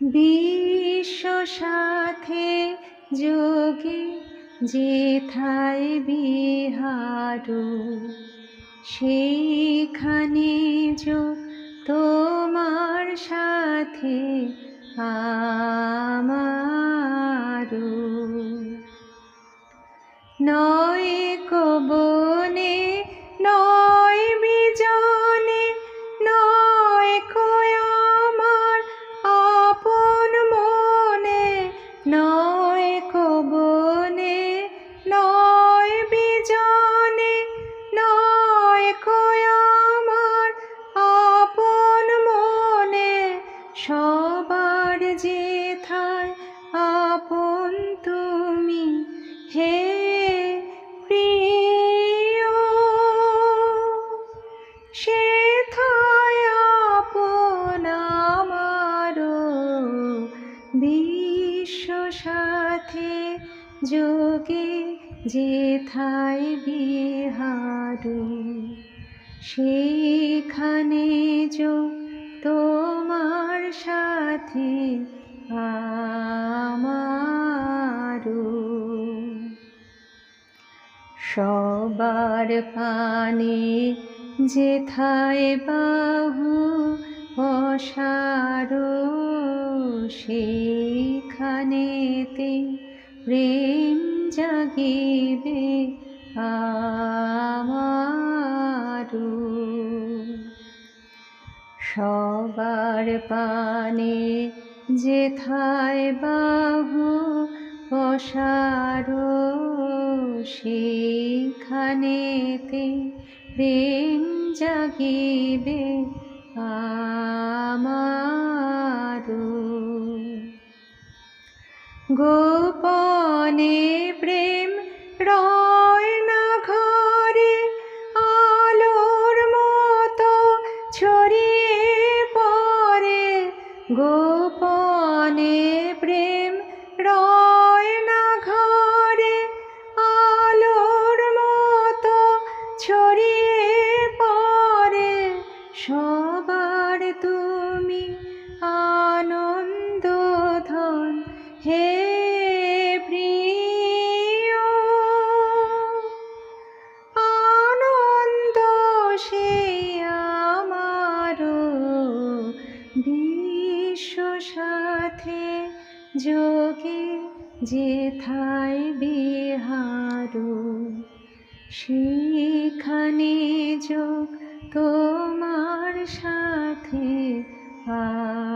বিশ্ব সাথে যোগে যেথায় বিহার সেইখানে যোগ তোমার সাথে আমারও নয় কবনে সবার যেথায় আপন তুমি, হে প্রিয়, সেথায় আপন আমারও বিশ্ব সাথে যোগে যেথায় বিহার, সেখানে যোগ সাথে আমারও। সবার পানে যেথায় বাহু অসার সেইখানেতে প্রেম জাগিবে আমারও। সবার পানে যেথায় বাহু অসার সেইখানেতে প্রেম জাগিবে আমারও গোপনে প্রেম গোপনে প্রেম রয় না ঘরে আলোর মতো ছড়িয়ে যোগে যেথায় বিহার সেখানে যোগ তোমার সাথে আ